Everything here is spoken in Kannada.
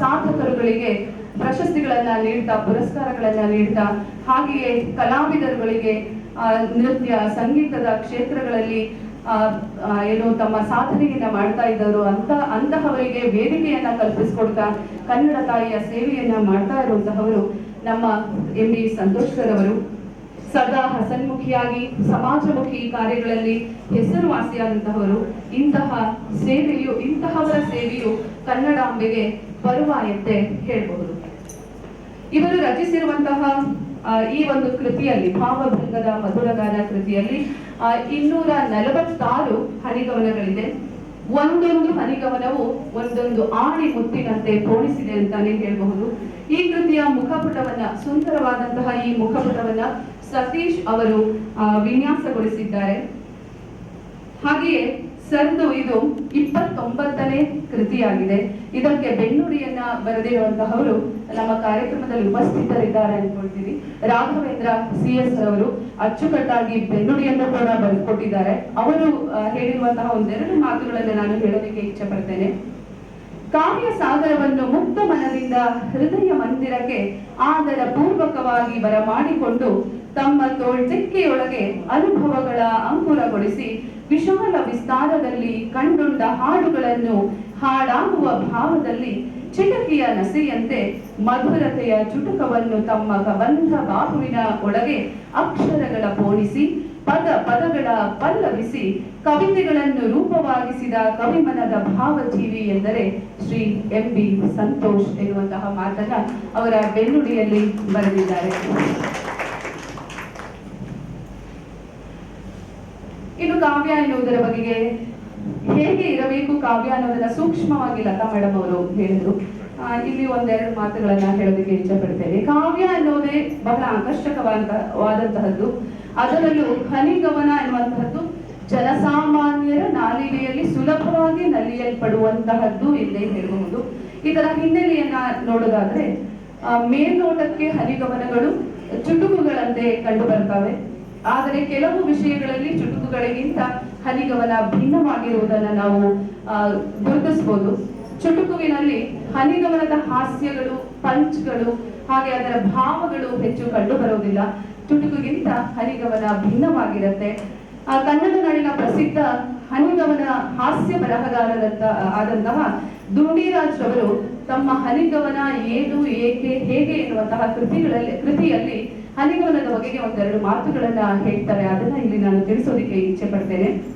ಸಾಧಕರುಗಳಿಗೆ ಪ್ರಶಸ್ತಿಗಳನ್ನ ನೀಡ್ತಾ, ಪುರಸ್ಕಾರಗಳನ್ನ ನೀಡ್ತಾ, ಹಾಗೆಯೇ ಕಲಾವಿದರುಗಳಿಗೆ ನೃತ್ಯ, ಸಂಗೀತದ ಕ್ಷೇತ್ರಗಳಲ್ಲಿ ಏನು ತಮ್ಮ ಸಾಧನೆಯನ್ನ ಮಾಡ್ತಾ ಇದ್ದವರು ಅಂತ, ಅಂತಹವರಿಗೆ ವೇದಿಕೆಯನ್ನ ಕಲ್ಪಿಸಿಕೊಡ್ತಾ, ಕನ್ನಡ ತಾಯಿಯ ಸೇವೆಯನ್ನ ಮಾಡ್ತಾ ಇರುವಂತಹವರು ನಮ್ಮ ಎಂ ಬಿ ಸಂತೋಷ್ ಸದಾ ಹಸನ್ಮುಖಿಯಾಗಿ, ಸಮಾಜಮುಖಿ ಕಾರ್ಯಗಳಲ್ಲಿ ಹೆಸರುವಾಸಿಯಾದಂತಹವರು. ಇಂತಹ ಸೇವೆಯು, ಇಂತಹವರ ಸೇವೆಯು ಕನ್ನಡಾಂಬೆಗೆ ಬರುವ ಎಂತೆ ಹೇಳಬಹುದು. ಇವರು ರಚಿಸಿರುವಂತಹ ಈ ಒಂದು ಕೃತಿಯಲ್ಲಿ, ಭಾವಭಂಗದ ಮಧುರಗಾನ ಕೃತಿಯಲ್ಲಿ ಇನ್ನೂರ ನಲವತ್ತಾರು ಹನಿಗವನಗಳಿದೆ ಒಂದೊಂದು ಹನಿಗವನವು ಒಂದೊಂದು ಆಣಿ ಮುತ್ತಿನಂತೆ ಪೋಣಿಸಿದೆ ಅಂತಾನೆ ಹೇಳಬಹುದು. ಈ ಕೃತಿಯ ಮುಖಪುಟವನ್ನ, ಸುಂದರವಾದಂತಹ ಈ ಮುಖಪುಟವನ್ನ ಸತೀಶ್ ಅವರು ವಿನ್ಯಾಸಗೊಳಿಸಿದ್ದಾರೆ. ಹಾಗೆಯೇ ಸರ್ದು ಇದು ಇಪ್ಪತ್ತೊಂಬತ್ತನೇ ಕೃತಿಯಾಗಿದೆ. ಇದಕ್ಕೆ ಬೆನ್ನುಡಿಯನ್ನ ಬರೆದಿರುವಂತಹವರು ನಮ್ಮ ಕಾರ್ಯಕ್ರಮದಲ್ಲಿ ಉಪಸ್ಥಿತರಿದ್ದಾರೆ ಅನ್ಕೊಳ್ತೀನಿ ರಾಘವೇಂದ್ರ ಸಿ ಎಸ್ ಅವರು ಅಚ್ಚುಕಟ್ಟಾಗಿ ಬೆನ್ನುಡಿಯನ್ನು ಕೂಡ ಬರೆದುಕೊಟ್ಟಿದ್ದಾರೆ. ಅವರು ಹೇಳಿರುವಂತಹ ಒಂದೆರಡು ಮಾತುಗಳನ್ನು ನಾನು ಹೇಳೋದಕ್ಕೆ ಇಚ್ಛೆ ಪಡ್ತೇನೆ. ಕಾವ್ಯ ಸಾಗರವನ್ನು ಮುಕ್ತ ಮನದಿಂದ ಹೃದಯ ಮಂದಿರಕ್ಕೆ ಆದರ ಪೂರ್ವಕವಾಗಿ ಬರಮಾಡಿಕೊಂಡು ತಮ್ಮ ತೋಳ್ಜೆಕ್ಕೆಯೊಳಗೆ ಅನುಭವಗಳ ಅಂಕುರಗೊಳಿಸಿ ವಿಶಾಲ ವಿಸ್ತಾರದಲ್ಲಿ ಕಂಡುಂಡ ಹಾಡುಗಳನ್ನು ಹಾಡಾಗುವ ಭಾವದಲ್ಲಿ ಚಿಟಕಿಯ ನಸೆಯಂತೆ ಮಧುರತೆಯ ಚುಟುಕವನ್ನು ತಮ್ಮ ಕಬಂಧ ಬಾಹುವಿನ ಒಳಗೆ ಅಕ್ಷರಗಳ ಪೋಣಿಸಿ ಪದ ಪದಗಳ ಪಲ್ಲವಿಸಿ ಕವಿತೆಗಳನ್ನು ರೂಪವಾಗಿಸಿದ ಕವಿಮನದ ಭಾವಜೀವಿ ಎಂದರೆ ಶ್ರೀ ಎಂ ಬಿ ಸಂತೋಷ್ ಎನ್ನುವಂತಹ ಮಾತನ್ನ ಅವರ ಬೆನ್ನುಡಿಯಲ್ಲಿ ಬರೆದಿದ್ದಾರೆ. ಇನ್ನು ಕಾವ್ಯ ಎನ್ನುವುದರ ಬಗೆಗೆ ಹೇಗೆ ಇರಬೇಕು ಕಾವ್ಯ ಅನ್ನೋದನ್ನ ಸೂಕ್ಷ್ಮವಾಗಿ ಲತಾ ಮೇಡಮ್ ಅವರು ಹೇಳಿದ್ರು. ಇಲ್ಲಿ ಒಂದೆರಡು ಮಾತುಗಳನ್ನ ಹೇಳೋದಕ್ಕೆ ಇಚ್ಛೆ ಪಡ್ತೇನೆ ಕಾವ್ಯ ಅನ್ನೋದೇ ಬಹಳ ಆಕರ್ಷಕವಾದಂತಹದ್ದು ಅದರಲ್ಲೂ ಹನಿಗವನ ಎನ್ನುವಂತಹದ್ದು ಜನಸಾಮಾನ್ಯರ ನಾಲಿಗೆಯಲ್ಲಿ ಸುಲಭವಾಗಿ ನಲಿಯಲ್ಪಡುವಂತಹದ್ದು ಇಲ್ಲೇ ಹೇಳಬಹುದು. ಇದರ ಹಿನ್ನೆಲೆಯನ್ನ ನೋಡೋದಾದ್ರೆ ಮೇಲ್ನೋಟಕ್ಕೆ ಹನಿಗಮನಗಳು ಚುಟುಕುಗಳಂತೆ ಕಂಡು ಬರ್ತವೆ ಆದರೆ ಕೆಲವು ವಿಷಯಗಳಲ್ಲಿ ಚುಟುಕುಗಳಿಗಿಂತ ಹನಿಗಮನ ಭಿನ್ನವಾಗಿರುವುದನ್ನು ನಾವು ಗುರುತಿಸಬಹುದು. ಚುಟುಕುವಿನಲ್ಲಿ ಹನಿಗಮನದ ಹಾಸ್ಯಗಳು, ಪಂಚ್ಗಳು, ಹಾಗೆ ಅದರ ಭಾವಗಳು ಹೆಚ್ಚು ಕಂಡು ಬರುವುದಿಲ್ಲ ಚುಟುಕುಗಿಂತ ಹರಿಗವನ ಭಿನ್ನವಾಗಿರುತ್ತೆ. ಆ, ಕನ್ನಡ ನಾಡಿನ ಪ್ರಸಿದ್ಧ ಹನಿಗವನ ಹಾಸ್ಯ ಬರಹಗಾರರಂತ ಆದಂತಹ ದುಂಡಿರಾಜ್ ಅವರು ತಮ್ಮ ಹನಿಗವನ ಏನು ಏಕೆ ಹೇಗೆ ಎನ್ನುವಂತಹ ಕೃತಿಗಳಲ್ಲಿ ಕೃತಿಯಲ್ಲಿ ಹನಿಗವನದ ಬಗೆಗೆ ಒಂದೆರಡು ಮಾತುಗಳನ್ನ ಹೇಳ್ತಾರೆ. ಅದನ್ನ ಇಲ್ಲಿ ನಾನು ತಿಳಿಸೋದಿಕ್ಕೆ ಇಚ್ಛೆ ಪಡ್ತೇನೆ.